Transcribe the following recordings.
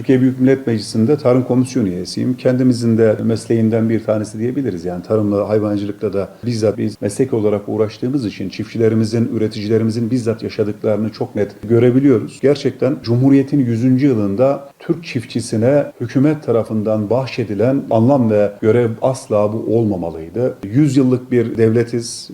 Türkiye Büyük Millet Meclisi'nde Tarım Komisyonu üyesiyim. Kendimizin de mesleğinden bir tanesi diyebiliriz. Yani tarımla, hayvancılıkla da bizzat biz meslek olarak uğraştığımız için çiftçilerimizin, üreticilerimizin bizzat yaşadıklarını çok net görebiliyoruz. Gerçekten Cumhuriyet'in 100. yılında Türk çiftçisine hükümet tarafından bahşedilen anlam ve görev asla bu olmamalıydı. 100 yıllık bir devletiz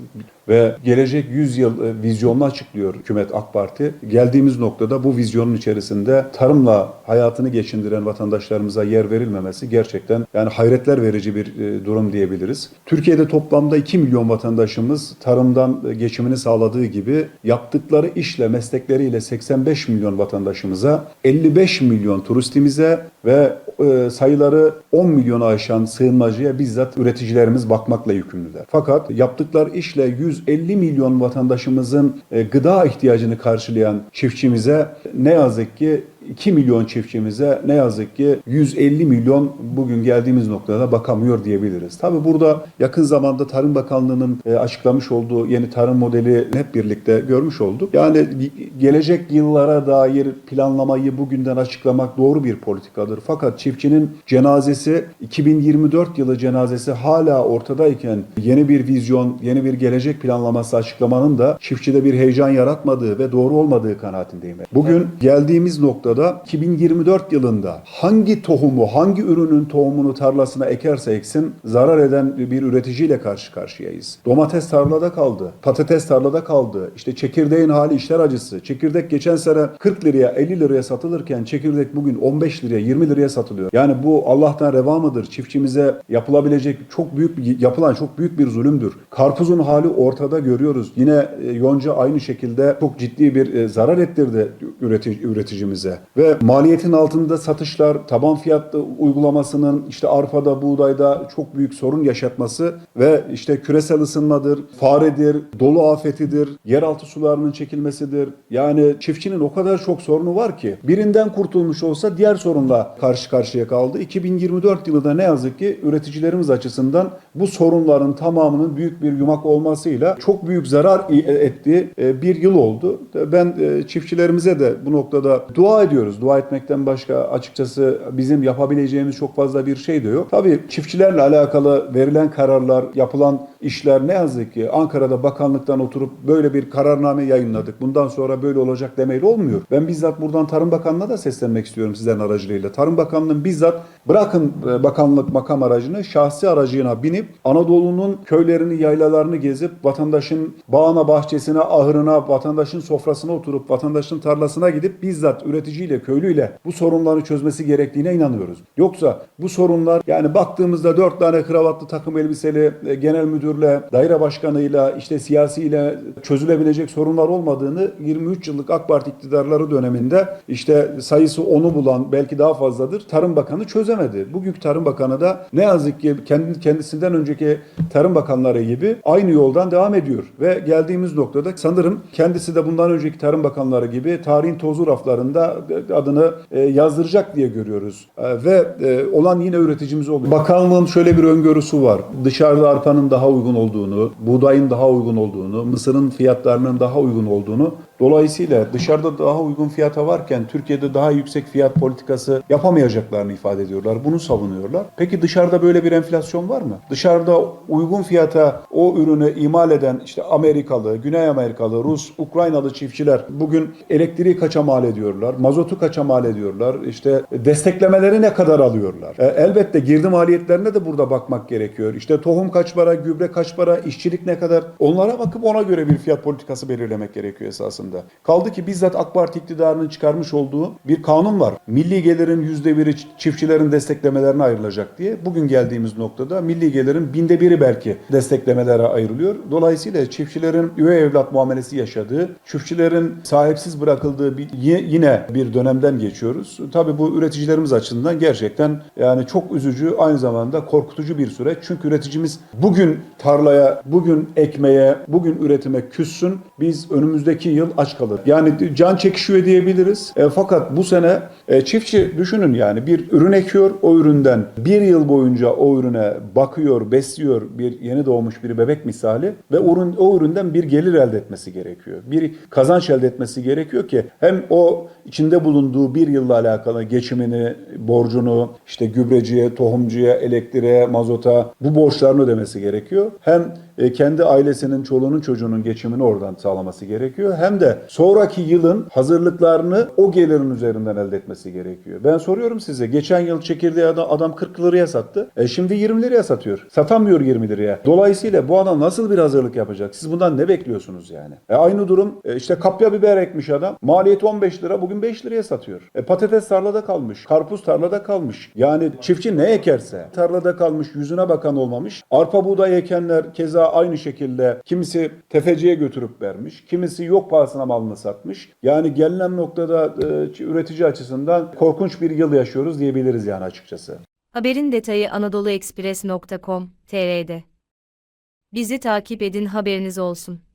ve gelecek 100 yıl e, vizyonunu açıklıyor hükümet AK Parti. Geldiğimiz noktada bu vizyonun içerisinde tarımla hayatını geçindiren vatandaşlarımıza yer verilmemesi gerçekten yani hayretler verici bir e, durum diyebiliriz. Türkiye'de toplamda 2 milyon vatandaşımız tarımdan e, geçimini sağladığı gibi yaptıkları işle, meslekleriyle 85 milyon vatandaşımıza, 55 milyon turistimize ve e, sayıları 10 milyonu aşan sığınmacıya bizzat üreticilerimiz bakmakla yükümlüler. Fakat yaptıkları işle 150 milyon vatandaşımızın e, gıda ihtiyacını karşılayan çiftçimize ne yazık ki 2 milyon çiftçimize ne yazık ki 150 milyon bugün geldiğimiz noktada bakamıyor diyebiliriz. Tabi burada yakın zamanda Tarım Bakanlığı'nın e, açıklamış olduğu yeni tarım modeli hep birlikte görmüş olduk. Yani ge- gelecek yıllara dair planlamayı bugünden açıklamak doğru bir politikadır. Fakat çiftçinin cenazesi 2024 yılı cenazesi hala ortadayken yeni bir vizyon, yeni bir gelecek planlaması açıklamanın da çiftçide bir heyecan yaratmadığı ve doğru olmadığı kanaatindeyim. Bugün geldiğimiz noktada 2024 yılında hangi tohumu, hangi ürünün tohumunu tarlasına ekerse eksin zarar eden bir üreticiyle karşı karşıyayız. Domates tarlada kaldı, patates tarlada kaldı. İşte çekirdeğin hali işler acısı. Çekirdek geçen sene 40 liraya 50 liraya satılırken çekirdek bugün 15 liraya 20 liraya satılıyor. Yani bu Allah'tan reva mıdır? Çiftçimize yapılabilecek çok büyük yapılan çok büyük bir zulümdür. Karpuzun hali ortada görüyoruz. Yine e, yonca aynı şekilde çok ciddi bir e, zarar ettirdi üretici, üreticimize. Ve maliyetin altında satışlar, taban fiyatlı uygulamasının işte arpada, buğdayda çok büyük sorun yaşatması ve işte küresel ısınmadır, faredir, dolu afetidir, yeraltı sularının çekilmesidir. Yani çiftçinin o kadar çok sorunu var ki birinden kurtulmuş olsa diğer sorunla karşı karşıya kaldı. 2024 yılı da ne yazık ki üreticilerimiz açısından bu sorunların tamamının büyük bir yumak olmasıyla çok büyük zarar i- ettiği e, bir yıl oldu. Ben e, çiftçilerimize de bu noktada dua ediyoruz. Dua etmekten başka açıkçası bizim yapabileceğimiz çok fazla bir şey de yok. Tabii çiftçilerle alakalı verilen kararlar, yapılan işler ne yazık ki Ankara'da bakanlıktan oturup böyle bir kararname yayınladık. Bundan sonra böyle olacak demeyle olmuyor. Ben bizzat buradan Tarım Bakanlığı'na da seslenmek istiyorum sizlerin aracılığıyla. Tarım Bakanlığı'nın bizzat bırakın e, bakanlık makam aracını şahsi aracına binip Anadolu'nun köylerini, yaylalarını gezip vatandaşın bağına, bahçesine, ahırına, vatandaşın sofrasına oturup vatandaşın tarlasına gidip bizzat üreticiyle, köylüyle bu sorunları çözmesi gerektiğine inanıyoruz. Yoksa bu sorunlar yani baktığımızda dört tane kravatlı takım elbiseli e, genel müdürle, daire başkanıyla, işte siyasiyle çözülebilecek sorunlar olmadığını 23 yıllık AK Parti iktidarları döneminde işte sayısı onu bulan belki daha fazladır. Tarım Bakanı çözemedi. Bugünkü Tarım Bakanı da ne yazık ki kendi kendisinden önceki Tarım Bakanları gibi aynı yoldan devam ediyor. Ve geldiğimiz noktada sanırım kendisi de bundan önceki Tarım Bakanları gibi tarihin tozlu raflarında adını e, yazdıracak diye görüyoruz. E, Ve e, olan yine üreticimiz oluyor. Bakanlığın şöyle bir öngörüsü var. Dışarıda arpanın daha uygun olduğunu, buğdayın daha uygun olduğunu, mısırın fiyatlarının daha uygun olduğunu Dolayısıyla dışarıda daha uygun fiyata varken Türkiye'de daha yüksek fiyat politikası yapamayacaklarını ifade ediyorlar. Bunu savunuyorlar. Peki dışarıda böyle bir enflasyon var mı? Dışarıda uygun fiyata o ürünü imal eden işte Amerikalı, Güney Amerikalı, Rus, Ukraynalı çiftçiler bugün elektriği kaça mal ediyorlar? Mazotu kaça mal ediyorlar? İşte desteklemeleri ne kadar alıyorlar? E, elbette girdi maliyetlerine de burada bakmak gerekiyor. İşte tohum kaç para, gübre kaç para, işçilik ne kadar? Onlara bakıp ona göre bir fiyat politikası belirlemek gerekiyor esasında. Kaldı ki bizzat AK Parti iktidarının çıkarmış olduğu bir kanun var. Milli gelirin yüzde biri çiftçilerin desteklemelerine ayrılacak diye. Bugün geldiğimiz noktada milli gelirin binde biri belki desteklemelere ayrılıyor. Dolayısıyla çiftçilerin üvey evlat muamelesi yaşadığı, çiftçilerin sahipsiz bırakıldığı bir, yine bir dönemden geçiyoruz. Tabii bu üreticilerimiz açısından gerçekten yani çok üzücü aynı zamanda korkutucu bir süreç. Çünkü üreticimiz bugün tarlaya, bugün ekmeğe, bugün üretime küssün. Biz önümüzdeki yıl aç kalır. Yani can çekişiyor diyebiliriz. E, fakat bu sene e, çiftçi düşünün yani bir ürün ekiyor. O üründen bir yıl boyunca o ürüne bakıyor, besliyor bir yeni doğmuş bir bebek misali ve o, ürün, o üründen bir gelir elde etmesi gerekiyor. Bir kazanç elde etmesi gerekiyor ki hem o içinde bulunduğu bir yılla alakalı geçimini, borcunu, işte gübreciye, tohumcuya, elektriğe, mazota bu borçlarını ödemesi gerekiyor. Hem e, kendi ailesinin, çoluğunun, çocuğunun geçimini oradan sağlaması gerekiyor. Hem de sonraki yılın hazırlıklarını o gelirin üzerinden elde etmesi gerekiyor. Ben soruyorum size, geçen yıl çekirdeği adam, adam 40 liraya sattı. E şimdi 20 liraya satıyor. Satamıyor 20 liraya. Dolayısıyla bu adam nasıl bir hazırlık yapacak? Siz bundan ne bekliyorsunuz yani? E aynı durum e, işte kapya biber ekmiş adam. Maliyeti 15 lira, bugün 5 liraya satıyor. E patates tarlada kalmış, karpuz tarlada kalmış. Yani çiftçi ne ekerse tarlada kalmış, yüzüne bakan olmamış. Arpa buğday ekenler aynı şekilde kimisi tefeciye götürüp vermiş, kimisi yok pahasına malını satmış. Yani gelinen noktada e, üretici açısından korkunç bir yıl yaşıyoruz diyebiliriz yani açıkçası. Haberin detayı anadoluexpress.com.tr'de. Bizi takip edin haberiniz olsun.